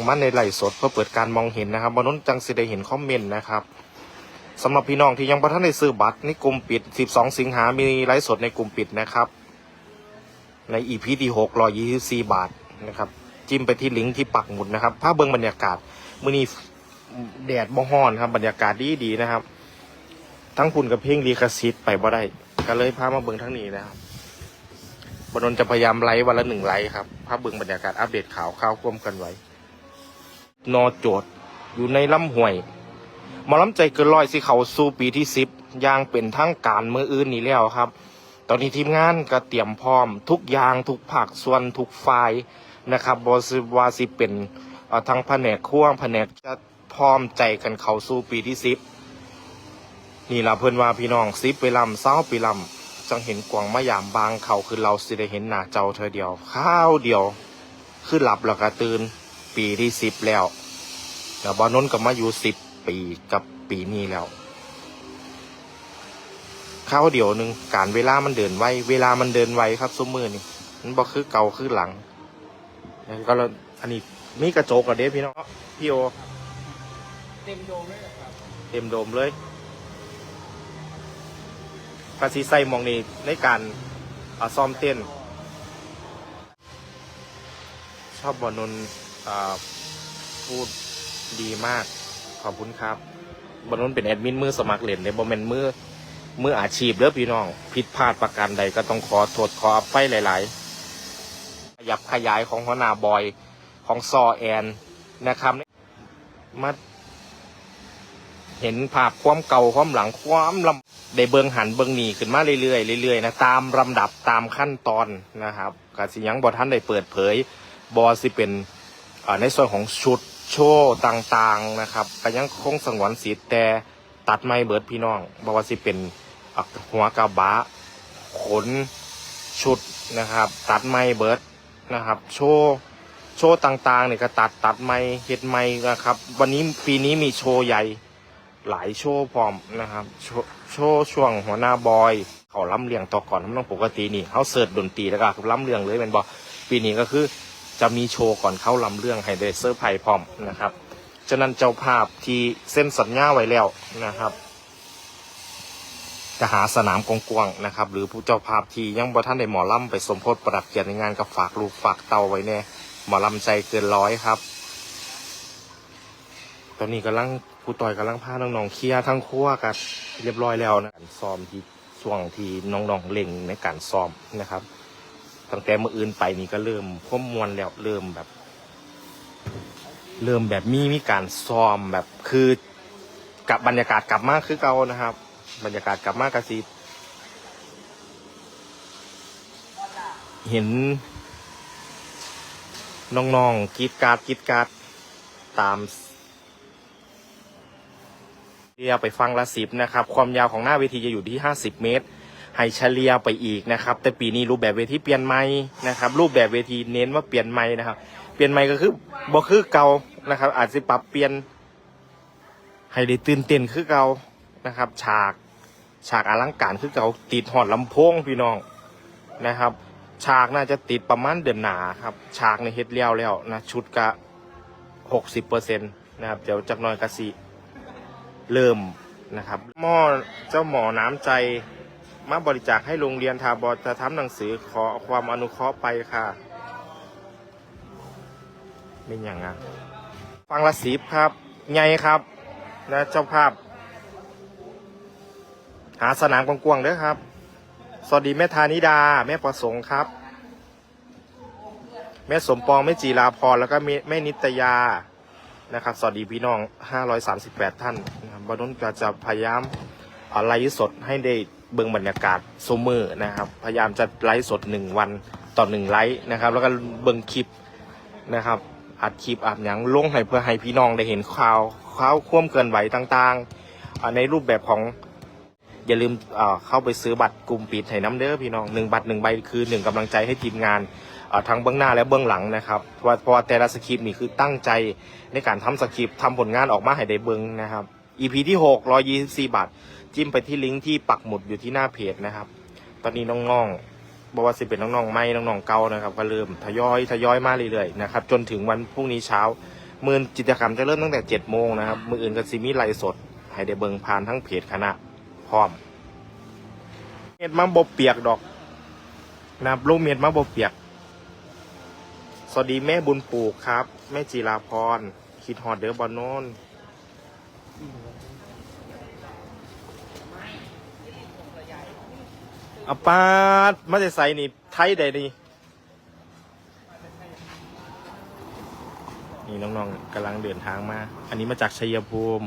งมาในไลฟ์สดเพื่อเปิดการมองเห็นนะครับบนนั้นจังสิได้เห็นคอมเมนต์นะครับสำหรับพี่น้องที่ยังบ่ทันได้ซื้อบัตรในกลุ่มปิด 12 สิงหามีไลฟ์สดในกลุ่มปิดนะครับ ใน EP ที่6 124 บาทนะครับ จิ้มไปที่ลิงก์ที่ปักหมุดนะครับภาพเบื้องบรรยากาศมื้อนี้แดดบ่ฮ้อนครับ บรรยากาศดีดีนะครับ ทั้งคุณกับเพลงลีคาซิตไปบ่ได้ก็เลยพามาเบิ่งทั้งนี้นะครับบนนจะพยายามไลฟ์วันละหนึ่งไลฟ์ครับภาพเบิ่งบรรยากาศอัปเดตข่าวข่าวควมกันไว้ นอโจทย์อยู่ในลำห้วยหมอลำใจเกินร้อยสิเขาสู่ปีที่สิบย่างเป็นทั้งการมืออื่นนี่แล้วครับ ตอนนี้ทีมงานก็เตรียมพร้อม ทุกอย่างทุกภาคส่วนทุกฝ่ายนะครับบอสว่าสิเป็นทั้งแผนกข่วงแผนกจะพร้อมใจกันเข้าสู่ปีที่สิบนี่ละเพิ่อนว่าพี่น้องสิบไปลำเศร้าไปลำจังเห็นกวางมะยามบางเขาคือเราสิได้เห็นหน้าเจ้าเธอเดียว ข้าวเดียว คือหลับแล้วก็ตื่น ปีที่สิบแล้วแล้วบอนนท์ก็มาอยู่สิบปีกับปีนี้แล้วข้าวเดียวหนึ่งการเวลามันเดินไวเวลามันเดินไวครับซุมือนี่มันบ่คือเก่าคือหลังแล้วก็อันนี้มีกระจกอะเด้พี่น้องพี่โอเต็มโดมเลยเหรอครับเต็มโดมเลยภาษีใส่มองนี้ในการอ่าซ้อมเต้น ชอบบอนนท์อ่า พูดดีมาก ขอบคุณครับบอนนท์เป็นแอดมินมือสมัครเล่นในบอมเมนมือมืออาชีพเด้อพี่น้อง ผิดพลาดประการใดก็ต้องขอโทษขออภัยหลาย ๆ ขยับขยายของหัวหน้าบอยของซอแอนนะครับมาเห็นภาพความเก่าความหลังความลำได้เบิงหันเบิงหนีขึ้นมาเรื่อยๆเรื่อยๆนะตามลำดับตามขั้นตอนนะครับกสิยังบอท่านได้เปิดเผยบอสิเป็น ในส่วนของชุดโชว์ต่างๆนะครับก็ยังคงสงวนสีแต่ตัดไม่เบิดพี่น้องบอว่าสิเป็นหัวกระบะขนชุดนะครับ ตัดไม่เบิดนะครับ โชว์โชว์ต่างๆเนี่ยก็ตัดตัดไม่เฮ็ดไม่นะครับ วันนี้ปีนี้มีโชว์ใหญ่หลายโชว์พร้อมนะครับ โชว์ช่วงหัวหน้าบอย เขาล้ำเลียงต่อก่อนน้ำนองปกตินี่เขาเสิร์ชดนตรีแล้วก็ล้ำเลียงเลยเป็นบอปีนี้ก็คือ จะมีโชว์ก่อนเข้าลำเรื่องให้ได้เซอร์ไพรส์พร้อมนะครับฉะนั้นเจ้าภาพที่เส้นสัญญาไว้แล้วนะครับจะหาสนามกว้างๆนะครับ หรือผู้เจ้าภาพที่ยังบ่ท่านได้หมอลำไปสมโพธิประดับเกียรติในงานกับฝากลูกฝากเตาไว้แน่หมอลำใจเกินร้อยครับ ตอนนี้กำลังผู้ต่อยกำลังพาน้องๆเคลียร์ทั้งครัวกันเรียบร้อยแล้วนะการซ้อมที่ช่วงที่น้องๆเล่งในการซ้อมนะครับ ตั้งแต่เมื่ออื่นไปนี่ก็เริ่มพ่มมวนแล้วเริ่มแบบ เริ่มแบบมีมีการซ้อมแบบคือกับบรรยากาศกลับมาคือเก่านะครับ บรรยากาศกลับมากระสีเห็นน้องๆกรีดการาดกรีดการาดตามเฉลี่ยไปฟังละสิบนะครับ ความยาวของหน้าเวทีจะอยู่ที่50เมตร ให้เฉลี่ยไปอีกนะครับ แต่ปีนี้รูปแบบเวทีเปลี่ยนใหม่นะครับ รูปแบบเวทีเน้นว่าเปลี่ยนใหม่นะครับ เปลี่ยนใหม่ก็คือบ่คือเก่านะครับ อาจจะปรับเปลี่ยนให้ได้ตื่นเต้นคือเก่านะครับ ฉากฉากอลังการคือเก่าติดหอดลำโพงพี่น้องนะครับ ฉากน่าจะติดประมาณเดือนหนาครับ ฉากในเฮ็ดเลี้ยวแล้วนะชุดกะหกสิบเปอร์เซ็นต์นะครับเดี๋ยวจักหน้อยกะสีเริ่มนะครับหม้อเจ้าหมอน้ำใจ มาบริจาคให้โรงเรียนทาบอจะทำหนังสือขอความอนุเคราะห์ไปค่ะ เป็นอย่างอะฟังละสีครับไงครับนะเจ้าภาพ หาสนามกว้างๆเด้อครับ สวัสดีแม่ธานิดา แม่ประสงค์ครับ แม่สมปองแม่จีราพรแล้วก็แม่นิตยานะครับ สวัสดีพี่น้อง 538 ท่านนะครับบนนก็จะพยายามอาไลฟ์สดให้ได้ เบิ่งบรรยากาศโซมือนะครับ พยายามจะไลฟ์สดหนึ่งวันต่อหนึ่งไลฟ์นะครับ แล้วก็เบิ่งคลิปนะครับ อัดคลิปอัดหยังลงให้เพื่อให้พี่น้องได้เห็นข่าวข่าวความเคลื่อนไหวต่างๆ ในรูปแบบของอย่าลืมเข้าไปซื้อบัตรกลุ่มปิดให้น้ำเด้อพี่น้องหนึ่งบัตรหนึ่งใบคือหนึ่งกำลังใจให้ทีมงานทั้งเบื้องหน้าและเบื้องหลังนะครับเพราะว่าแต่ละสคริปต์นี่คือตั้งใจในการทำสคริปต์ทำผลงานออกมาให้ได้เบิ้งนะครับ EP ที่หกร้อยยี่สิบสี่บาท จิ้มไปที่ลิงก์ที่ปักหมุดอยู่ที่หน้าเพจนะครับ ตอนนี้น้องๆบอกว่าสิเป็นน้องๆไม่น้องๆเก่านะครับ ก็เริ่มทยอยทยอยมาเรื่อยๆนะครับจนถึงวันพรุ่งนี้เช้า มือกิจกรรมจะเริ่มตั้งแต่เจ็ดโมงนะครับ มืออื่นก็ซิมีไลฟ์สด ให้ได้เบิงผ่านทั้งเพจคณะพร้อมเม็ดมาบบเปียกดอกนะครับลูกเม็ดมาบบเปียก สวัสดีแม่บุญปลูกครับ แม่จีราพรคิดฮอดเดอร์บอลโน นอาปาดมาจะใส่นี่ ไทยใดนี่นี่น้องๆกำลังเดินทางมา อันนี้มาจากชัยภูมิ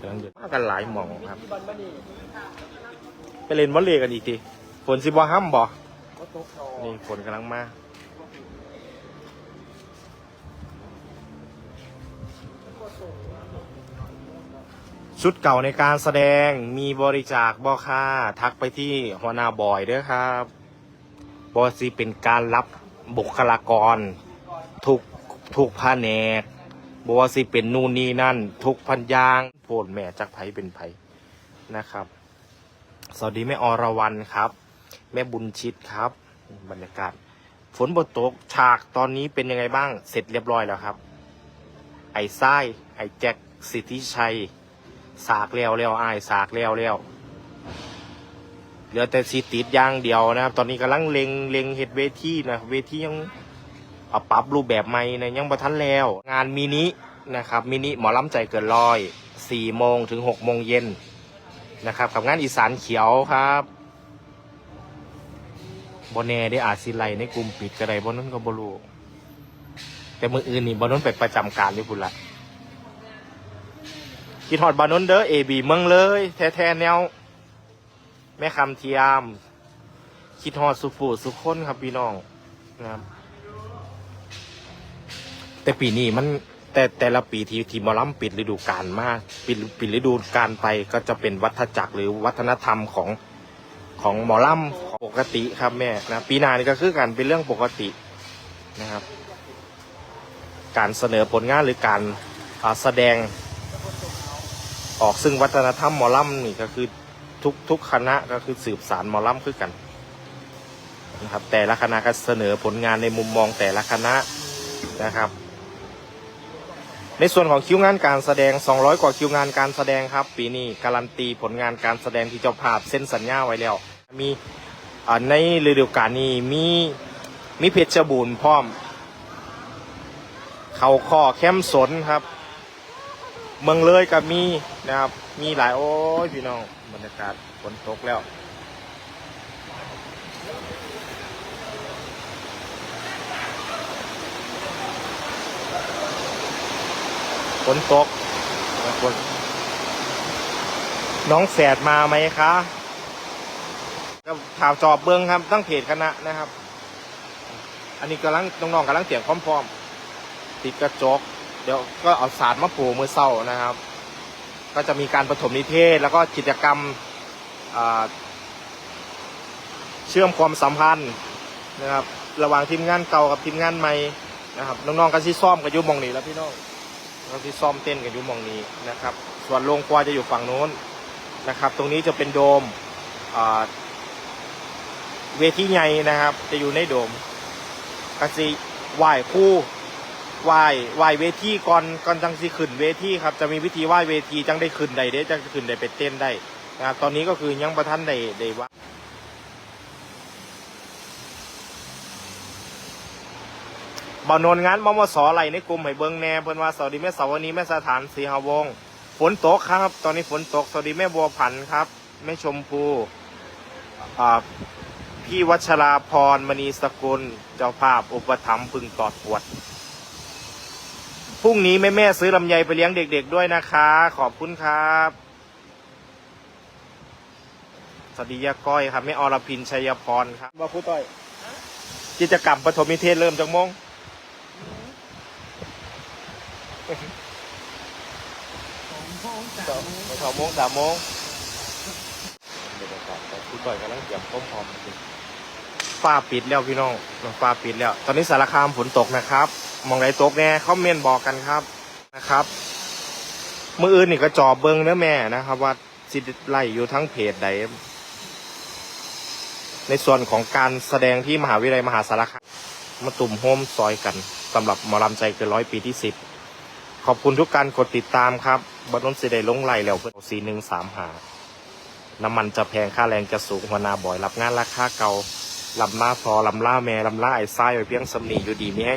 กำลังเดินมากันหลายหม่องครับที่บันบันนี่ไปเล่นวอลเลย์กันอีกทีฝนสิบว่าห้ำบ่ก็ตกดอกนี่ฝนกำลังมา ชุดเก่าในการแสดงมีบริจาคบ่ค่าทักไปที่หัวหน้าบอยเด้อครับบอสิเป็นการรับบุคลากร ทุกทุกแผนกบอสิเป็นนู่นนี่นั่น ทุกพันยางโพดแม่จักไผเป็นไผนะครับ สวัสดีแม่อรวรรณครับ แม่บุญชิดครับ บรรยากาศฝนบตกฉากตอนนี้เป็นยังไงบ้างเสร็จเรียบร้อยแล้วครับ ไอ้ไส้ไอ้แจ็คสิทธิชัย สากแล้วแล้วไอ้ายสากแล้วแล้วเหลือแต่สีติดอย่างเดียวนะครับ ตอนนี้กำลังเล็งเล็งเห็ดเวทีนะเวทียังเอาปรับรูปแบบใหม่นะยังประทันแล้ว งานมินินะครับมินิหมอลำใจเกินร้อยสี่โมงถึงหกโมงเย็นนะครับกับงานอีสานเขียวครับบนแน่ได้อาจสิไลในกลุ่มปิดก็ได้บนนั้นก็บรูแต่มืออื่นนี่บนนั้นไปประจำการด้วยพุ่นละ คิดฮอดบานนเด้อเอบีเมืองเลยแท้ๆแนว แม่คำเทียม คิดฮอดสุฟูสุคนครับพี่น้องนะครับ แต่ปีนี้มันแต่แต่ละปีที่ทีมอลำปิดฤดูกาลมากปิดปิดฤดูกาลไปก็จะเป็นวัฏจักรหรือวัฒนธรรมของของหมอลำปกติครับแม่นะปีหน้านี่ก็คือการเป็นเรื่องปกตินะครับ การเสนอผลงานหรือการแสดง ออกซึ่งวัฒนธรรมหมอลำนี่ก็คือทุกทุกคณะก็คือสืบสารหมอลำคือกันนะครับแต่ละคณะก็เสนอผลงานในมุมมองแต่ละคณะนะครับ ในส่วนของคิวงานการแสดง 200 กว่าคิวงานการแสดงครับ ปีนี้การันตีผลงานการแสดงที่เจ้าภาพเซ็นสัญญาไว้แล้ว มีในฤดูกาลนี้มีมีเพชรบูรณ์พร้อม เขาข้อแคมสนครับ เมืองเลยกับมีนะครับ มีหลายโอ้ยพี่น้องบรรยากาศฝนตกแล้วฝนตกฝนน้องแฝดมาไหมคะก็ข่าวจอบเบิ้งครับตั้งเพจคณะนะครับ อันนี้กำลังน้องๆกำลังเตรียมพร้อมๆติดกระจก ดี๋ยวก็เอาสารมาปูมือเศร้านะครับ ก็จะมีการประถมนิเทศ แล้วก็กิจกรรมเชื่อมความสัมพันธ์นะครับ ระหว่างทีมงานเก่ากับทีมงานใหม่นะครับน้องๆกันที่ซ่อมกันอยุ่มองนี้แล้วพี่น้องเราที่ซ่อมเต้นกันอยุ่มองนี้นะครับ ส่วนโรงครัวจะอยู่ฝั่งโน้นนะครับ ตรงนี้จะเป็นโดมเวทีใหญ่นะครับ จะอยู่ในโดมกสิไหว้คู่ ไหว้ไหว้เวทีก่อนก่อนจังสิขึ้นเวทีครับจะมีวิธีไหว้เวทีจังได้ขึ้นได้เด้จังขึ้นได้ไปเต้นได้นะครับตอนนี้ก็คือยังประทันได้ได้ว่าบ่นนงานมมสไหลในกลุ่มให้เบิ้งแน่เพิ่นว่าสวัสดีแม่สาวนี้แม่สถานสีหาวงฝนตกครับ ตอนนี้ฝนตกสวัสดีแม่บัวผันครับแม่ชมพูอ่าพี่วัชราพรมณีสกุลเจ้าภาพอุปถัมภ์พึงตอดปวด พรุ่งนี้แม่แม่ๆซื้อลำไยไปเลี้ยงเด็ก ๆ ด้วยนะคะ ขอบคุณครับ สวัสดียาก้อยครับแม่อรพินชัยพรครับว่าผู้ต้อยกิจกรรมปฐมนิเทศเริ่มจากโมงสองโมงสาสอมงโมงสองโมงสามโมงเดี๋ยวก่อนแต่ผู้ต่อยกำลังเตรียมพร้อมพร้อมฟ้าปิดแล้วพี่น้องฟ้าปิดแล้ว ตอนนี้สารคามฝนตกนะครับ มองไรตกแน่คอมเมนต์บอกกันครับนะครับมืออื่นนี่ก็จอบเบิ้งเนื้อแม่นะครับ ว่าสิไล่อยู่ทั้งเพจใดในส่วนของการแสดงที่มหาวิทยาลัยมหาสารคามมาตุ่มโฮมซอยกันสำหรับหมอลำใจเกินร้อยปีที่สิบขอบคุณทุกการกดติดตามครับบนนนสิได้ลงไหลแล้วเพื่อสีหนึ่งสามหาน้ำมันจะแพงค่าแรงจะสูงหัวนาบ่อย รับงานราคาเก่าลำล่าพอลำล่าแม่ลำล่าไอ้ไส้ไว้เพียงสำนีอยู่ดีนี่ให้